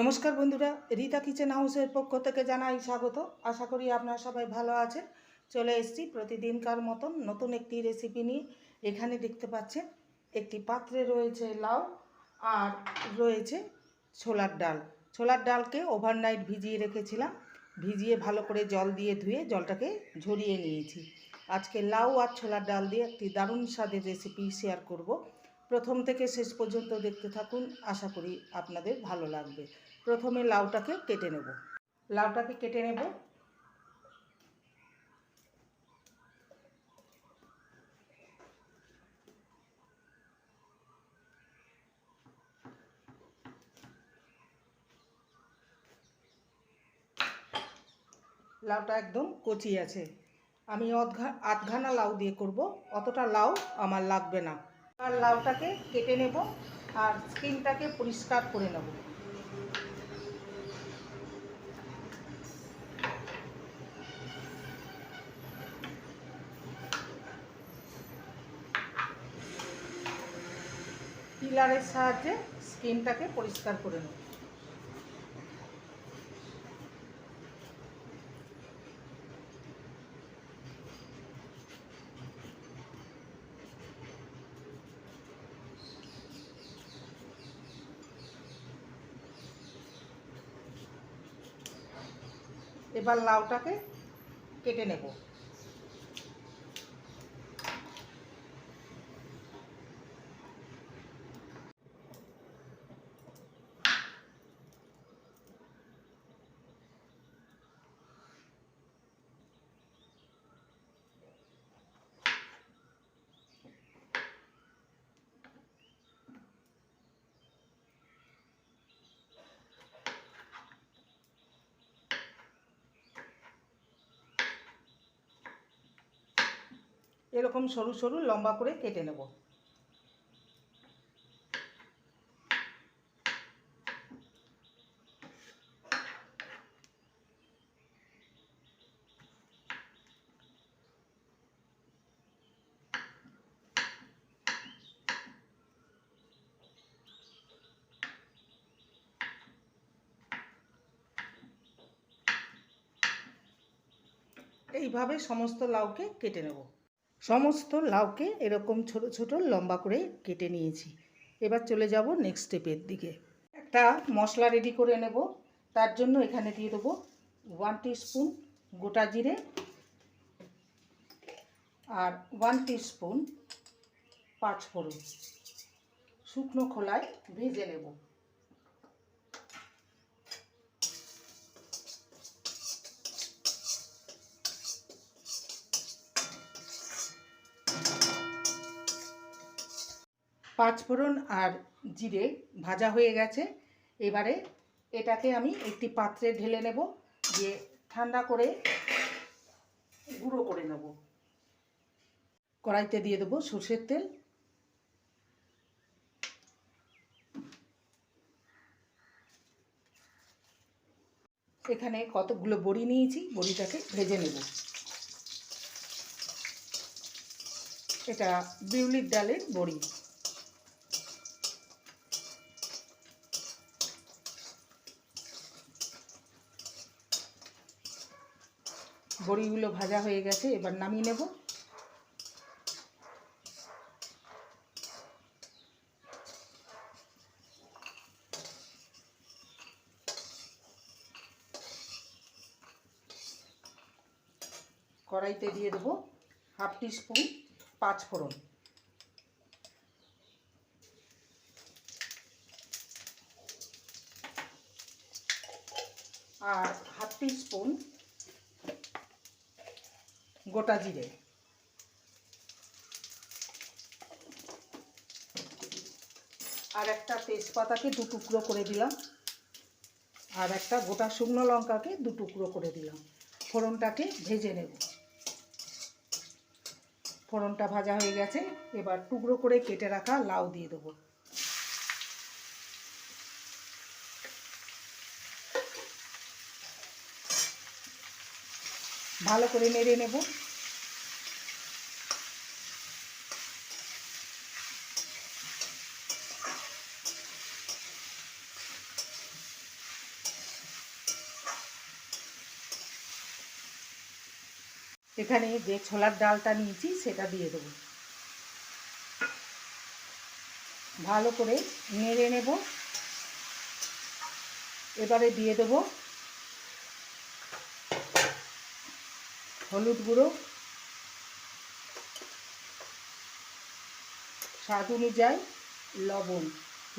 নমস্কার বন্ধুরা, রীতা কিচেন হাউসের পক্ষ থেকে জানাই স্বাগত। আশা করি আপনারা সবাই ভালো আছেন। চলে এসেছি প্রতিদিনকার মতন নতুন একটি রেসিপি নিয়ে। এখানে দেখতে পাচ্ছেন, একটি পাত্রে রয়েছে লাউ আর রয়েছে ছোলার ডাল। ছোলার ডালকে ওভারনাইট ভিজিয়ে রেখেছিলাম। ভিজিয়ে ভালো করে জল দিয়ে ধুয়ে জলটাকে ঝরিয়ে নিয়েছি। আজকে লাউ আর ছোলার ডাল দিয়ে একটি দারুণ স্বাদের রেসিপি শেয়ার করব। প্রথম থেকে শেষ পর্যন্ত দেখতে থাকুন। আশা করি আপনাদের ভালো লাগবে। প্রথমে লাউটাকে কেটে নেব। লাউটাকে কেটে নেব। লাউটা একদম কচি আছে। আমি আধঘানা লাউ দিয়ে করব। অতটা লাউ আমার লাগবে না। আর লাউটাকে কেটে নেব আর স্কিনটাকে পরিষ্কার করে নেব। পিলারের সাহায্যে স্কিনটাকে পরিষ্কার করে নেব। এবার লাউটাকে কেটে নেব। এরকম সরু সরু লম্বা করে কেটে নেব। এইভাবে সমস্ত লাউকে কেটে নেব। সমস্ত লাউকে এরকম ছোট ছোট লম্বা করে কেটে নিয়েছি। এবার চলে যাব নেক্সট স্টেপের দিকে। একটা মশলা রেডি করে নেব। তার জন্য এখানে দিয়ে দেবো ওয়ান স্পুন গোটা জিরে আর ওয়ান স্পুন পাঁচফোড়ন শুকনো খোলায় ভেজে নেব। পাঁচফোড়ন আর জিরে ভাজা হয়ে গেছে। এবারে এটাকে আমি একটি পাত্রে ঢেলে নেব, দিয়ে ঠান্ডা করে গুঁড়ো করে নেব। কড়াইতে দিয়ে দেবো সর্ষের তেল। এখানে কতগুলো বড়ি নিয়েছি, বড়িটাকে ভেজে নেব। এটা বিউলির ডালের বড়ি। বড়িগুলো ভাজা হয়ে গেছে, এবার নামিয়ে নেব। কড়াইতে দিয়ে দেবো হাফ পাঁচ ফোড়ন। আর হাফ টিস্পুন গোটা জিরে। আর একটা তেজপাতাকে দু টুকরো করে দিলাম। আর একটা গোটা শুকনো লঙ্কাকে দু টুকরো করে দিলাম। ফোড়নটাকে ভেজে নেব। ফোড়নটা ভাজা হয়ে গেছে। এবার টুকরো করে কেটে রাখা লাউ দিয়ে দেবো। ভালো করে নেড়ে নেব। এখানে যে ছোলার ডালটা নিয়েছি, সেটা দিয়ে দেব। ভালো করে নেড়ে নেব। এবারে দিয়ে দেবো হলুদ গুঁড়ো, স্বাদ অনুযায়ী লবণ।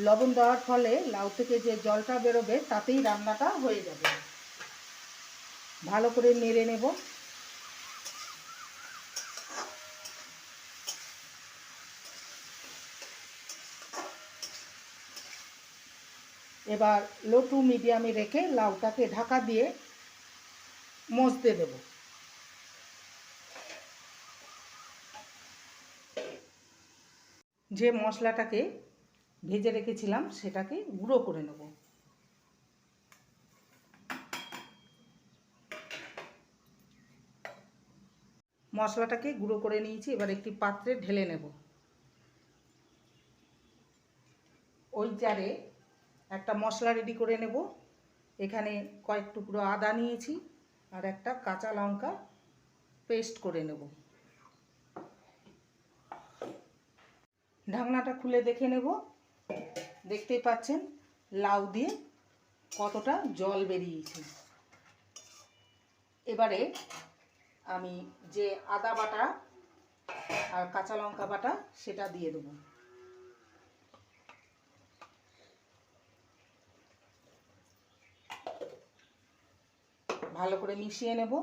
লবণ দেওয়ার ফলে লাউ থেকে যে জলটা বেরোবে, তাতেই রান্নাটা হয়ে যাবে। ভালো করে নেড়ে নেব। এবার লো টু মিডিয়ামে রেখে লাউটাকে ঢাকা দিয়ে মজতে দেব। যে মশলাটাকে ভেজে রেখেছিলাম, সেটাকে গুঁড়ো করে নেব। মশলাটাকে গুঁড়ো করে নিয়েছি, এবার একটি পাত্রে ঢেলে নেব। ওই জারে একটা মশলা রেডি করে নেব। এখানে কয়েক টুকরো আদা নিয়েছি, আর একটা কাঁচা লঙ্কা পেস্ট করে নেব। ঢাকনাটা খুলে দেখে নেব। দেখতেই পাচ্ছেন, লাউ দিয়ে কতটা জল বেরিয়েছে। এবারে আমি যে আদা বাটা আর কাঁচা লঙ্কা বাটা, সেটা দিয়ে দেবো। ভালো করে মিশিয়ে নেব।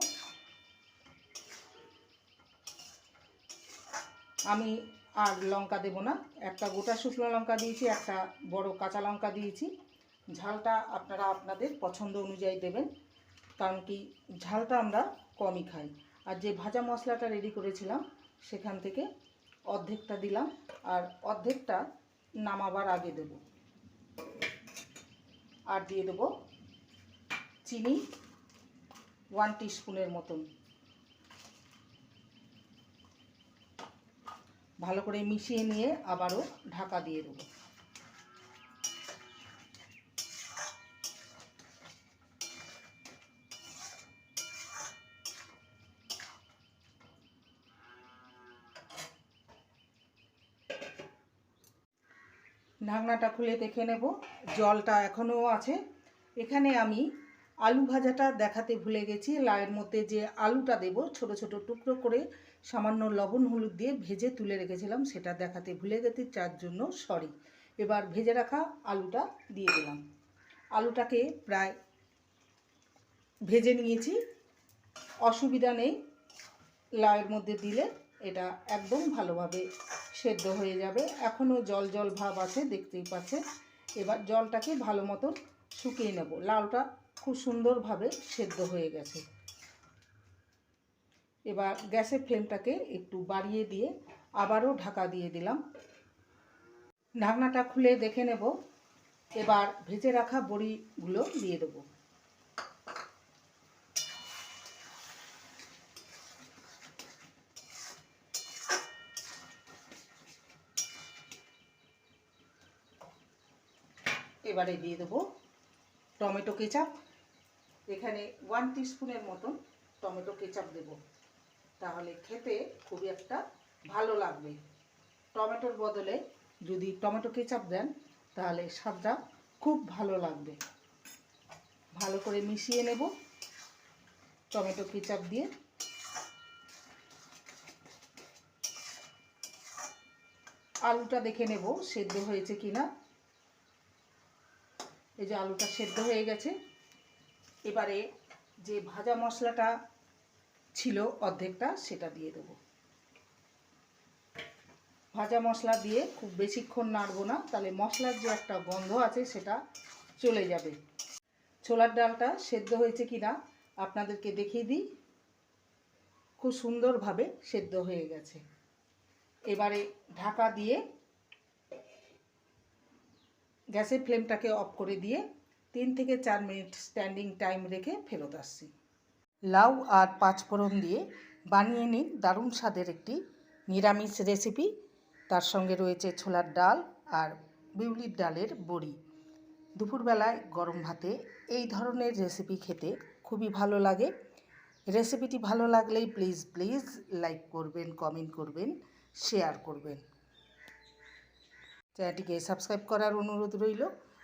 আমি আর লঙ্কা দেব না। একটা গোটা শুকনো লঙ্কা দিয়েছি, একটা বড় কাঁচা লঙ্কা দিয়েছি। ঝালটা আপনারা আপনাদের পছন্দ অনুযায়ী দেবেন, কারণ কি ঝালটা আমরা কমই খাই। আর যে ভাজা মশলাটা রেডি করেছিলাম, সেখান থেকে অর্ধেকটা দিলাম, আর অর্ধেকটা নামাবার আগে দেব। আর দিয়ে দেবো চিনি ওয়ান স্পুনের মতন। ভালো করে মিশিয়ে নিয়ে আবারও ঢাকা দিয়ে দেবো। ঢাকনাটা খুলে দেখে নেব, জলটা এখনও আছে। এখানে আমি আলু ভাজাটা দেখাতে ভুলে গেছি। লাউয়ের মধ্যে যে আলুটা দেব, ছোট ছোট টুকরো করে সামান্য লবণ, হলুদ দিয়ে ভেজে তুলে রেখেছিলাম, সেটা দেখাতে ভুলে গেছি, যার জন্য সরি এবার ভেজে রাখা আলুটা দিয়ে দিলাম। আলুটাকে প্রায় ভেজে নিয়েছি। অসুবিধা নেই, লাউয়ের মধ্যে দিলে এটা একদম ভালোভাবে সেদ্ধ হয়ে যাবে। এখনও জল জল ভাব আছে, দেখতেই পাচ্ছেন। এবার জলটাকে ভালো মতন শুকিয়ে নেব। লাউটা খুব সুন্দরভাবে সেদ্ধ হয়ে গেছে। এবার গ্যাসের ফ্লেমটাকে একটু বাড়িয়ে দিয়ে আবারও ঢাকা দিয়ে দিলাম। ঢাকনাটা খুলে দেখে নেব। এবার ভেজে রাখা বড়িগুলো দিয়ে দেবো। এবারে দিয়ে দেবো টমেটো কেচাপ। এখানে ওয়ান স্পুনের মতন টমেটো কেচাপ দেব। তাহলে খেতে খুবই একটা ভালো লাগবে। টমেটোর বদলে যদি টমেটো কেচাপ দেন, তাহলে স্বাদটা খুব ভালো লাগবে। ভালো করে মিশিয়ে নেব টমেটো কেচাপ দিয়ে। আলুটা দেখে নেব সেদ্ধ হয়েছে কিনা। এই যে আলুটা সেদ্ধ হয়ে গেছে। এবারে যে ভাজা মশলাটা ছিল অর্ধেকটা, সেটা দিয়ে দেবো। ভাজা মশলা দিয়ে খুব বেশিক্ষণ নাড়বো না, তাহলে মশলার যে একটা গন্ধ আছে সেটা চলে যাবে। ছোলার ডালটা সেদ্ধ হয়েছে কি না, আপনাদেরকে দেখিয়ে দিই। খুব সুন্দরভাবে সেদ্ধ হয়ে গেছে। এবারে ঢাকা দিয়ে গ্যাসের ফ্লেমটাকে অফ করে দিয়ে তিন থেকে চার মিনিট স্ট্যান্ডিং টাইম রেখে ফেরত আসছি। লাউ আর পাঁচফোড়ন দিয়ে বানিয়ে নিন দারুণ স্বাদের একটি নিরামিষ রেসিপি তার সঙ্গে রয়েছে ছোলার ডাল আর বিউলির ডালের বড়ি। দুপুরবেলায় গরম ভাতে এই ধরনের রেসিপি খেতে খুবই ভালো লাগে। রেসিপিটি ভালো লাগলেই প্লিজ প্লিজ লাইক করবেন কমেন্ট করবেন শেয়ার করবেন। চ্যানেলটিকে সাবস্ক্রাইব করার অনুরোধ রইল।